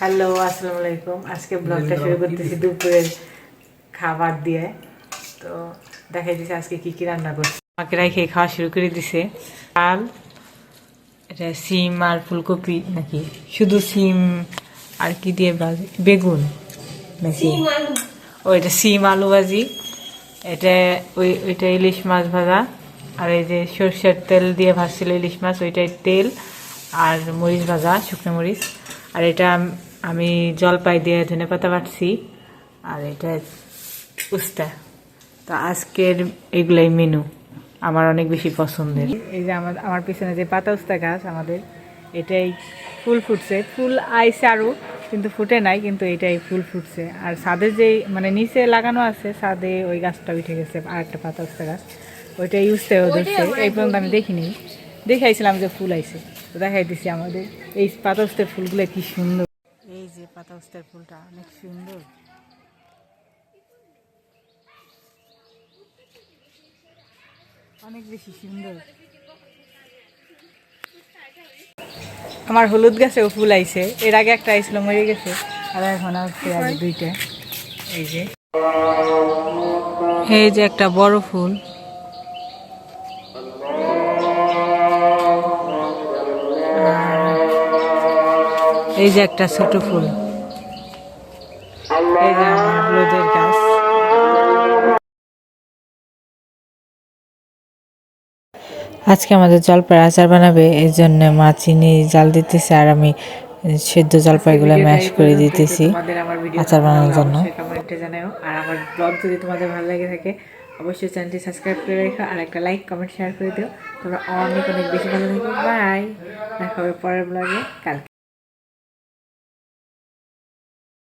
Hello আসসালামু আলাইকুম। আজকে ব্লগটা শুরু করতেছি দুপুরের খাবার দিয়ে। তো দেখাই দিছে আজকে কি কি রান্না করছি। আমাকে রাখে খাওয়া শুরু করে দিছে। ডাল এটা সিম আর ফুলকপি নাকি? শুধু সিম আর কি দিয়ে ভাজি? বেগুন নাকি? ও এটা সিম আলু ভাজি। এটা ওই ওইটা ইলিশ মাছ ভাজা। আর এই যে সর্ষের তেল দিয়ে ভাজছিল ইলিশ মাছ ওইটাই তেল আর মরিচ ভাজা শুকনো মরিচ। আর এটা আম- জলপাই দিয়ে ধনে পাতা বাটছি আর এটা উস্তা। তো আজকের এগুলাই মেনু আমার অনেক বেশি পছন্দের। এই যে আমার আমার পিছনে যে পাতা উস্তা গাছ আমাদের এটাই ফুল ফুটছে। ফুল আইছে আরও কিন্তু ফুটে নাই কিন্তু এটাই ফুল ফুটছে। আর ছাদে যেই মানে নিচে লাগানো আছে ছাদে ওই গাছটা উঠে গেছে আর একটা পাতা উস্তা গাছ। ওইটা ইউজতেও ধরছে এই পর্যন্ত আমি দেখিনি। দেখাইছিলাম যে ফুল আইছে। তো দেখাই দিছি আমাদের। এই পাতা উস্তের ফুলগুলো কি সুন্দর। এই যে পাতা উস্তের ফুলটা অনেক সুন্দর। অনেক বেশি সুন্দর। আমার হলুদ গাছেও ফুল আইছে। এর আগে একটা আইছিল মরে গেছে। আর এখন আসছে আগে দুইটা। এই যে। এই যে একটা বড় ফুল। এই যে একটা ছোট ফুল। এই যে আমার গাছ। আজকে আমাদের জলপাই আচার বানাবে এই জন্য মা চিনি জাল দিতেছে আর আমি সেদ্ধ জলপাইগুলো ম্যাশ করে দিতেছি আচার বানানোর জন্য। কমেন্টে জানাও আর আমার ব্লগ যদি তোমাদের ভালো লাগে থাকে অবশ্যই চ্যানেলটি সাবস্ক্রাইব করে রেখো আর একটা লাইক কমেন্ট শেয়ার করে দিও। তোমরা অনেক অনেক বেশি ভালো থাকো। বাই দেখা হবে পরের ব্লগে কালকে।